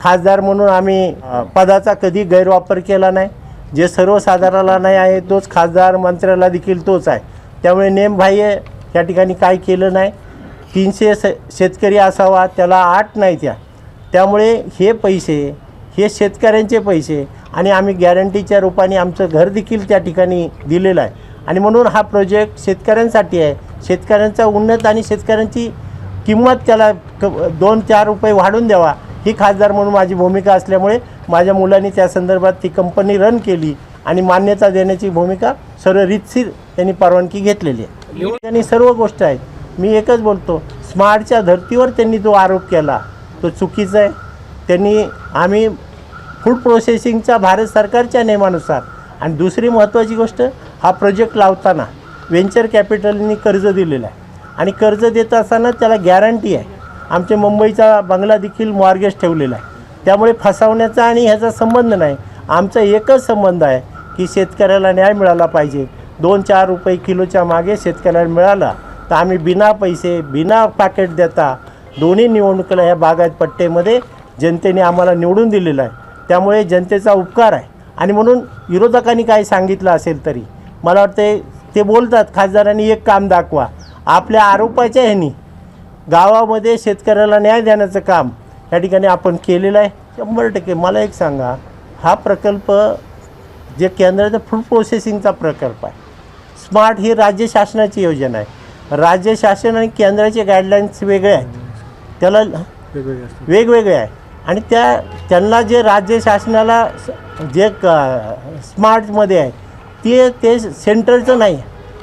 खासदार म्हणून आम्ही पदाचा कधी गैरवापर केला नाही. जे सर्वसाधारणाला नाही आहे तोच खासदार मंत्र्याला देखील तोच आहे. त्यामुळे नेमबाह्य या ठिकाणी काय केलं नाही. तीनशे स शेतकरी असावा त्याला आठ नाही त्या. त्यामुळे हे पैसे हे शेतकऱ्यांचे पैसे आणि आम्ही गॅरंटीच्या रूपाने आमचं घर देखील त्या ठिकाणी दिलेलं आहे. आणि म्हणून हा प्रोजेक्ट शेतकऱ्यांसाठी आहे. शेतकऱ्यांचा उन्नत आणि शेतकऱ्यांची किंमत त्याला क दोन चार रुपये वाढवून द्यावा. ही खासदार म्हणून माझी भूमिका असल्यामुळे माझ्या मुलांनी त्या संदर्भात ती कंपनी रन केली आणि मान्यता देण्याची भूमिका सर्व रितसीर त्यांनी परवानगी घेतलेली आहे. त्यांनी सर्व गोष्ट आहेत. मी एकच बोलतो स्मार्टच्या धर्तीवर त्यांनी जो आरोप केला तो चुकीचा आहे. त्यांनी आम्ही फूड प्रोसेसिंगच्या भारत सरकारच्या नियमानुसार आणि दुसरी महत्त्वाची गोष्ट हा प्रोजेक्ट लावताना व्हेंचर कॅपिटलनी कर्ज दिलेलं आहे. आणि कर्ज देत असताना त्याला गॅरंटी आहे. आमच्या मुंबईचा बंगला देखील मॉर्गेज ठेवलेला आहे. त्यामुळे फसवण्याचा आणि ह्याचा संबंध नाही. आमचा एकच संबंध आहे की शेतकऱ्याला न्याय मिळाला पाहिजे. दोन चार रुपये किलोच्या मागे शेतकऱ्याला मिळाला तर आम्ही बिना पैसे बिना पॅकेट देता दोन्ही निवडणुकीला ह्या बागायत पट्टेमध्ये जनतेने आम्हाला निवडून दिलेलं आहे. त्यामुळे जनतेचा उपकार आहे. आणि म्हणून विरोधकांनी काय सांगितलं असेल तरी मला वाटते ते बोलतात खासदारांनी एक काम दाखवा. आपल्या आरोपाच्या ह्यानी गावामध्ये शेतकऱ्याला न्याय देण्याचं काम या ठिकाणी आपण केलेलं आहे. शंभर टक्के. मला एक सांगा हा प्रकल्प जे केंद्राचा फूड प्रोसेसिंगचा प्रकल्प आहे. स्मार्ट ही राज्य शासनाची योजना आहे. राज्य शासन आणि केंद्राचे गाईडलाईन्स वेगळे आहेत. त्याला वेगवेगळे आहे. आणि त्या त्यांना जे राज्य शासनाला जे क स्मार्टमध्ये आहे ते ते सेंट्रलचं नाही.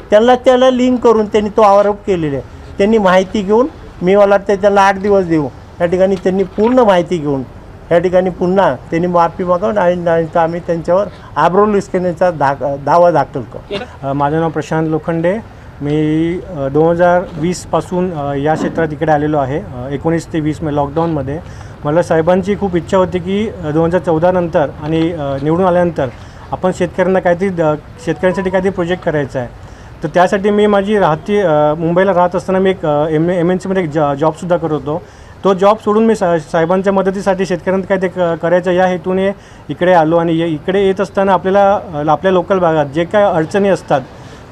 त्यांना त्याला लिंक करून त्यांनी तो आरोप केलेला आहे. त्यांनी माहिती घेऊन मी मला वाटतं त्यांना आठ दिवस देऊ. या ठिकाणी त्यांनी पूर्ण माहिती घेऊन या ठिकाणी पुन्हा त्यांनी माफी मागवून आणि आम्ही त्यांच्यावर आब्रोल विस्कण्याचा दा दावा दाखल करू. माझं नाव प्रशांत लोखंडे. मी दोन हजार वीसपासून या क्षेत्रात इकडे आलेलो आहे. एकोणीस ते वीस मे लॉकडाऊनमध्ये मला साहेबांची खूप इच्छा होती की दोन हजार चौदानंतर आणि निवडून आल्यानंतर आपण शेतकऱ्यांना काहीतरी द शेतकऱ्यांसाठी काहीतरी प्रोजेक्ट करायचा आहे. तर त्यासाठी मी माझी राहती मुंबईला राहत असताना मी एक एम एम एन सीमध्ये एक जॉ जॉबसुद्धा करत होतो. तो जॉब सोडून मी सा साहेबांच्या मदतीसाठी शेतकऱ्यांना काय ते क करायचं या हेतूने इकडे आलो आणि ये- इकडे येत असताना आपल्याला आपल्या लोकल भागात जे काय अडचणी असतात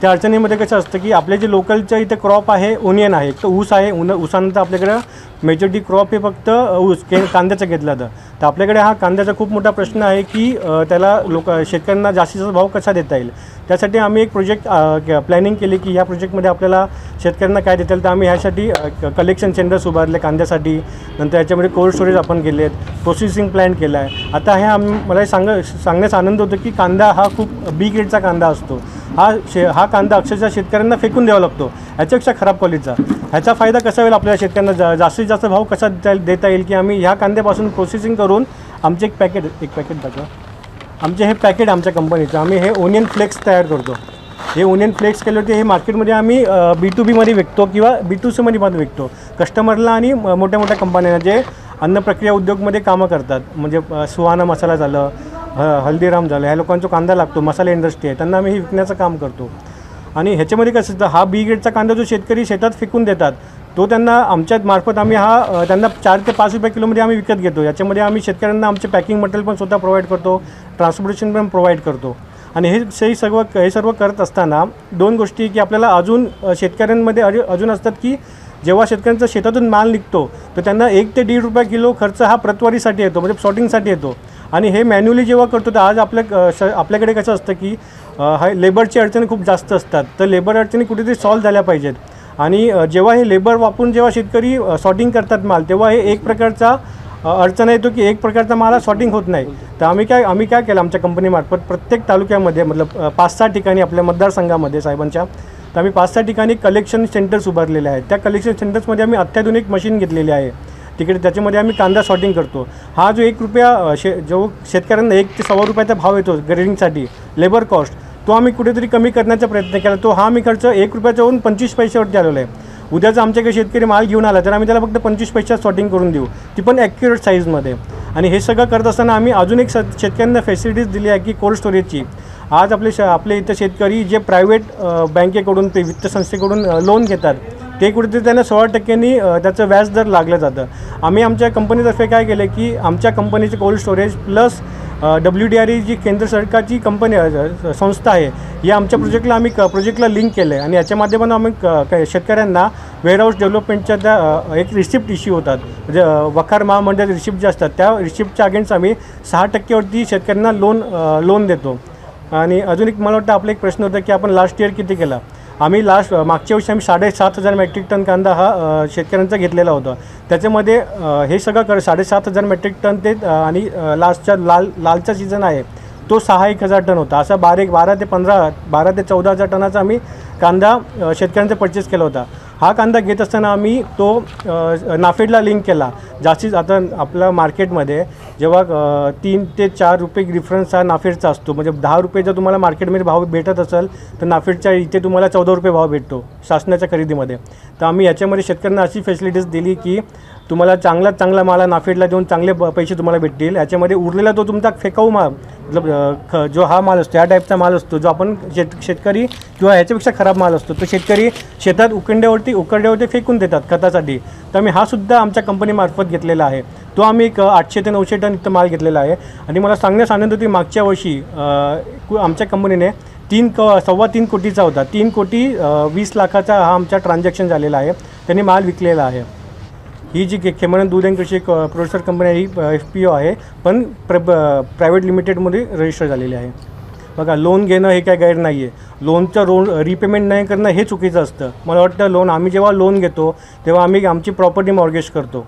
त्या अडचणीमध्ये कसं असतं की आपले जे लोकलचं इथे क्रॉप आहे ओनियन आहे तर ऊस आहे उन ऊसानंतर आपल्याकडं मेजॉरिटी क्रॉप हे फक्त ऊस के कांद्याचं घेतला जातं. तर आपल्याकडे हा कांद्याचा खूप मोठा प्रश्न आहे की त्याला लोक शेतकऱ्यांना जास्तीत जास्त भाव कसा देता येईल? त्यासाठी आम्ही एक प्रोजेक्ट प्लॅनिंग केली की ह्या प्रोजेक्टमध्ये आपल्याला शेतकऱ्यांना काय देता येईल तर आम्ही ह्यासाठी कलेक्शन सेंटर्स उभारले कांद्यासाठी. नंतर याच्यामध्ये कोल्ड स्टोरेज आपण केले आहेत प्रोसेसिंग प्लॅन केला आहे आता हे आम मला हे सांग सांगण्याचा आनंद होतो की कांदा हा खूप बी ग्रेडचा कांदा असतो. हा शे हा कांदा अक्षरशः शेतकऱ्यांना फेकून द्यावा लागतो. ह्याच्यापेक्षा खराब क्वालिटीचा. ह्याचा फायदा कसा होईल आपल्या शेतकऱ्यांना? जा जास्तीत जास्त भाव कसा देता येईल देता येईल? की आम्ही ह्या कांद्यापासून प्रोसेसिंग करून आमचे एक पॅकेट एक पॅकेट दाखवा. आमचे हे पॅकेट आमच्या कंपनीचं आम्ही हे ओनियन फ्लेक्स तयार करतो. हे ओनियन फ्लेक्स केले होते हे मार्केटमध्ये आम्ही बी टू बीमध्ये विकतो किंवा बी टू सीमध्ये पण विकतो. कस्टमरला आणि मोठ्या मोठ्या कंपन्यांना जे अन्न प्रक्रिया उद्योगमध्ये कामं करतात. म्हणजे सुहाना मसाला झालं ह हल्दीराम झालं. ह्या लोकांचा कांदा लागतो मसाला इंडस्ट्री आहे. त्यांना आम्ही हे विकण्याचं काम करतो. आणि ह्याच्यामध्ये कसं असतं हा बी ग्रेडचा कांदा जो शेतकरी शेतात फेकून देतात तो त्यांना आमच्या मार्फत आम्ही हा त्यांना चार ते पाच रुपये किलोमध्ये आम्ही विकत घेतो. याच्यामध्ये आम्ही शेतकऱ्यांना आमचे पॅकिंग मटेरियल पण स्वतः प्रोव्हाइड करतो ट्रान्सपोर्टेशन पण प्रोव्हाइड करतो. आणि हे हे सर्व हे सर्व करत असताना दोन गोष्टी की आपल्याला अजून शेतकऱ्यांमध्ये अजून अजून असतात की जेव्हा शेतकऱ्यांचा शेतातून माल निघतो तर त्यांना एक ते दीड रुपये किलो खर्च हा प्रतवारीसाठी येतो म्हणजे सॉर्टिंगसाठी येतो. आणि हे मॅन्युअली जेव्हा करतो तर आज आपल्या श आपल्याकडे कसं असतं की हा लेबरची अडचणी खूप जास्त असतात. तर लेबर अडचणी कुठेतरी सॉल्व्ह झाल्या पाहिजेत. आणि जेव्हा हे लेबर वापरून जेव्हा शेतकरी सॉर्टिंग करतात माल तेव्हा हे एक प्रकारचा अडचण येतो की एक प्रकारचा माल सॉर्टिंग होत नाही. तर आम्ही काय आम्ही काय केलं आमच्या कंपनीमार्फत प्रत्येक तालुक्यामध्ये मतलब पाच सहा ठिकाणी आपल्या मतदारसंघामध्ये साहेबांच्या तर आम्ही पाच सहा ठिकाणी कलेक्शन सेंटर्स उभारलेले आहेत. त्या कलेक्शन सेंटर्समध्ये आम्ही अत्याधुनिक मशीन घेतलेली आहे. तिकडे त्याच्यामध्ये आम्ही कांदा सॉर्टिंग करतो. हा जो एक रुपया शे जो शेतकऱ्यांना एक ते सव्वा रुपयाचा भाव येतो ग्रेडिंगसाठी लेबर कॉस्ट तो आम्ही कुठेतरी कमी करण्याचा प्रयत्न केला. तो हा आम्ही खर्च एक रुपयाचा होऊन पंचवीस पैशावरती आलेला आहे. उद्याचं आमच्याकडे शेतकरी माल घेऊन आला तर आम्ही त्याला फक्त पंचवीस पैशात सॉर्टिंग करून देऊ. ती पण ॲक्युरेट साईजमध्ये आणि हे सगळं करत असताना आम्ही अजून एक स शेतकऱ्यांना फॅसिलिटीज दिली आहे की कोल्ड स्टोरेजची आज आपले श आपले इथं शेतकरी जे प्रायव्हेट बँकेकडून ते वित्त संस्थेकडून लोन घेतात. ते कुठेतरी त्यांना सोळा टक्क्यांनी त्याचं व्याज दर लागलं जातं. आम्ही आमच्या कंपनीतर्फे काय केलं की आमच्या कंपनीचे cold storage plus W D R E G केंद्र सरकारची कंपनी संस्था आहे या आमच्या प्रोजेक्टला आम्ही क प्रोजेक्टला लिंक केलं आहे आणि याच्या माध्यमातून आम्ही क शेतकऱ्यांना वेअरहाऊस डेव्हलपमेंटच्या त्या एक रिसिप्ट इश्यू होतात. म्हणजे वखार महामंडळ रिसिप्ट जे असतात त्या रिसिप्टच्या अगेन्स्ट आम्ही सहा टक्केवरती शेतकऱ्यांना लोन लोन देतो. आणि अजून एक मला वाटतं आपला एक प्रश्न होता की आपण लास्ट इयर किती केला? आम्ही लास्ट मागच्या वर्षी आम्ही साडेसात हजार मेट्रिक टन कांदा हा शेतकऱ्यांचा घेतलेला होता. त्याच्यामध्ये हे सगळं कर साडेसात हजार मेट्रिक टन ते आणि लास्टच्या लाल लालचा सीझन आहे तो सहा एक हजार टन होता. असा बारीक बारा ते पंधरा बारा ते चौदा हजार टनाचा आम्ही कांदा शेतकऱ्यांचा परचेस केला होता. हा कांदा घेत असताना आम्ही तो नाफेडला लिंक केला. जास्तीत आता आपल्या मार्केटमध्ये जेव्हा तीन ते चार रुपये डिफरन्स हा नाफेडचा असतो. म्हणजे दहा रुपये जर तुम्हाला मार्केटमध्ये भाव भेटत असेल तर नाफेडच्या इथे तुम्हाला चौदा रुपये भाव भेटतो शासनाच्या खरेदीमध्ये. तर आम्ही याच्यामध्ये शेतकऱ्यांना अशी फॅसिलिटीज दिली की तुम्हाला चांगला चांगला माला नाफेडला देऊन चांगले पैसे तुम्हाला भेटतील. याच्यामध्ये उरलेला तो तुमचा फेकाऊ माल मतलब ख जो हा माल असतो या टाईपचा माल असतो जो आपण शेत शेतकरी किंवा ह्याच्यापेक्षा खराब माल असतो तो शेतकरी शेतात उकंड्यावरती उकरड्यावरती फेकून देतात खतासाठी. तर आम्ही हा सुद्धा आमच्या कंपनीमार्फत घेतलेला आहे. तो आम्ही एक आठशे ते नऊशे टन इथं माल घेतलेला आहे. आणि मला सांगण्यास आनंद होती मागच्या वर्षी कु- आमच्या कंपनीने तीन क सव्वा तीन कोटीचा होता. तीन कोटी वीस लाखाचा हा आमचा ट्रान्झॅक्शन झालेला आहे. त्यांनी माल विकलेला आहे. ही जी के खेमानंद दूध अँड कृषी क- प्रोड्युसर कंपनी आहे ही एफ पी ओ आहे पण प्र प्रायव्हेट लिमिटेडमध्ये रजिस्टर झालेली आहे. बघा लोन घेणं हे काय गैर नाही आहे लोनचं रोन रिपेमेंट नाही करणं हे चुकीचं असतं. मला वाटतं लोन आम्ही जेव्हा लोन घेतो तेव्हा आम्ही आमची प्रॉपर्टी मॉर्गेज करतो.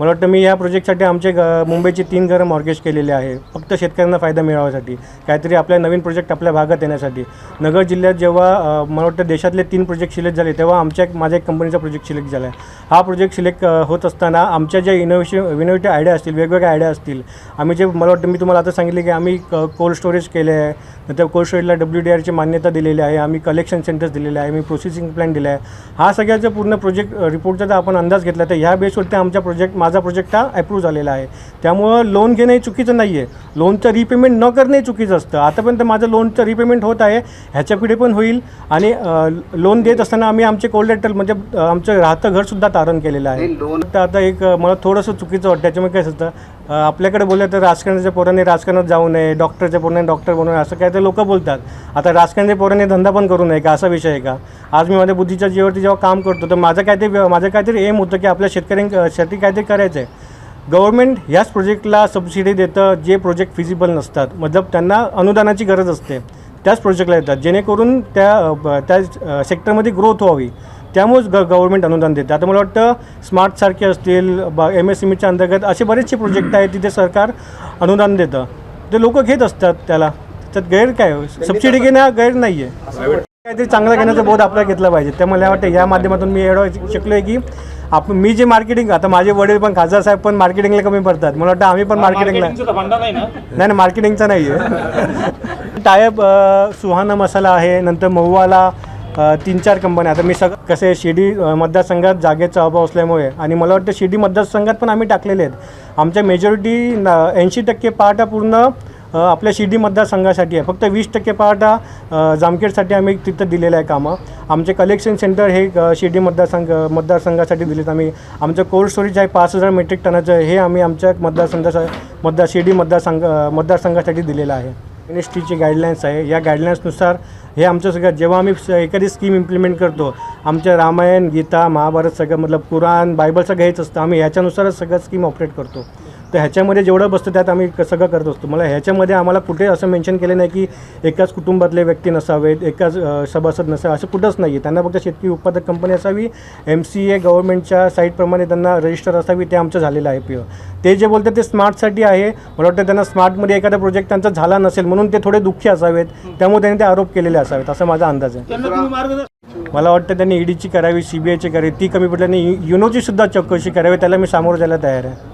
मला वाटतं मी या प्रोजेक्टसाठी आमचे ग मुंबईचे तीन घरं मॉर्गेज केलेले आहे. फक्त शेतकऱ्यांना फायदा मिळावासाठी काहीतरी आपल्या नवीन प्रोजेक्ट आपल्या भागात येण्यासाठी. नगर जिल्ह्यात जेव्हा मला वाटतं देशातले तीन प्रोजेक्ट सिलेक्ट झाले तेव्हा आमच्या एक- माझ्या एक कंपनीचा प्रोजेक्ट सिलेक्ट झाला आहे. हा प्रोजेक्ट सिलेक्ट होत असताना आमच्या ज्या इनोव्हेशन इनोव्हेटिव्ह आयडिया असतील वेगवेगळ्या आयडिया असतील आम्ही जे मला वाटतं मी तुम्हाला आता सांगितले की आम्ही कोल्ड स्टोरेज केले आहे नंतर कोल्ड स्टोरेजला डब्ल्यू डी आरची मान्यता दिलेली आहे आम्ही कलेक्शन सेंटर्स दिलेले आहे आम्ही प्रोसेसिंग प्लॅन दिला आहे. हा सगळ्याचा पूर्ण प्रोजेक्ट रिपोर्टचा जर आपण अंदाज घेतला तर ह्या बेसवरती आमच्या प्रोजेक्ट माझा प्रोजेक्ट हा अप्रूव्ह झालेला आहे. त्यामुळं लोन घेणं हे चुकीचं नाही आहे लोनचं रिपेमेंट न करणं चुकीचं असतं. आतापर्यंत माझं लोनचं रिपेमेंट होत आहे. ह्याच्या पुढे पण होईल. आणि लोन देत असताना आम्ही आमचे कोल्डेटल म्हणजे आमचं राहतं घरसुद्धा तारण केलेलं आहे. लोन आता एक मला थोडंसं चुकीचं वाटतं. त्याच्यामुळे काय असतं आपल्याकडे बोललं तर राजकारणाच्या पोरांनी राजकारणात जाऊ नये डॉक्टरच्या पोरांनी डॉक्टर बनवू नये असं काय ते लोक बोलतात. आता राजकारणाच्या पोरांनी धंदा पण करू नये का? असा विषय आहे का? आज मी माझ्या बुद्धीच्या जीवावरती जेव्हा काम करतो तर माझं काहीतरी माझं काहीतरी एम होतं की आपल्या शेतकऱ्यां शेती काहीतरी करायचं आहे. गव्हर्मेंट ह्याच प्रोजेक्टला सबसिडी देतं जे प्रोजेक्ट फिजिबल नसतात. मतलब त्यांना अनुदानाची गरज असते. त्याच प्रोजेक्टला येतात. जेणेकरून त्या ब- त्या सेक्टरमध्ये ग्रोथ व्हावी. त्यामुळेच ग गव्हर्मेंट अनुदान देते. आता मला वाटतं स्मार्टसारखे असतील ब एम एस एम ईच्या अंतर्गत असे बरेचसे प्रोजेक्ट आहेत तिथे सरकार अनुदान देतं. ते लोक घेत असतात त्याला. त्यात गैर काय? सबसिडी घेणं गैर नाही आहे काहीतरी चांगलं घेण्याचा बोध आपल्याला घेतला पाहिजे. त्यामुळे मला वाटतं या माध्यमातून मी एवढं शिकलो आहे की आपण मी जे मार्केटिंग आता माझे वडील पण खासदार साहेब पण मार्केटिंगला कमी पडतात. मला वाटतं आम्ही पण मार्केटिंगला नाही नाही मार्केटिंगचा नाही आहे टायप सुहाना मसाला आहे नंतर महुवाला तीन चार कंपन्या आता मी सग कसे शिर्डी मतदारसंघात जागेचा अभाव असल्यामुळे आणि मला वाटतं शिर्डी मतदारसंघात पण आम्ही टाकलेले आहेत. आमच्या मेजॉरिटी ऐंशी टक्के पार्ट हा पूर्ण आपल्या शिर्डी मतदारसंघासाठी आहे. फक्त वीस टक्के पार्ट हा जामखेडसाठी आम्ही तिथं दिलेलं आहे कामं. आमचे कलेक्शन सेंटर हे शिर्डी मतदारसंघ मतदारसंघासाठी दिलेत आम्ही. आमचं कोल्ड स्टोरेज आहे पाच हजार मेट्रिक टनाचं हे आम्ही आमच्या मतदारसंघाचा मतदार शिर्डी मतदारसंघ मतदारसंघासाठी दिलेलं आहे. एन एस टीची गाईडलाईन्स आहे. या गाईडलाईन्सनुसार हे आमचं सगळं जेव्हा आम्ही एखादी स्कीम इम्प्लिमेंट करतो आमच्या रामायण गीता महाभारत सगळं मतलब कुराण बायबल सगळं हेच असतं. आम्ही ह्याच्यानुसारच सगळं स्कीम ऑपरेट करतो. तर ह्याच्यामध्ये जेवढं बसतं त्यात आम्ही सगळं करत असतो. मला ह्याच्यामध्ये आम्हाला कुठे असं मेन्शन केलं नाही की एकाच कुटुंबातले व्यक्ती नसावेत एकाच सभासद नसावे असं कुठंच नाही आहे त्यांना फक्त शेतकरी उत्पादक कंपनी असावी एम सी ए गव्हर्नमेंटच्या साईटप्रमाणे त्यांना रजिस्टर असावी ते आमचं झालेलं आहे पी ते जे बोलतात ते स्मार्टसाठी आहे. मला वाटतं त्यांना स्मार्टमध्ये एखादा प्रोजेक्ट त्यांचा झाला नसेल म्हणून ते थोडे दुःखी असावेत. त्यामुळे त्यांनी ते आरोप केलेले असावेत. असा माझा अंदाज आहे. मला वाटतं त्यांनी ईडीची करावी सी बी आयची करावी. ती कमी पडल्याने युनोची सुद्धा चौकशी करावी. त्याला मी सामोरं जायला तयार आहे.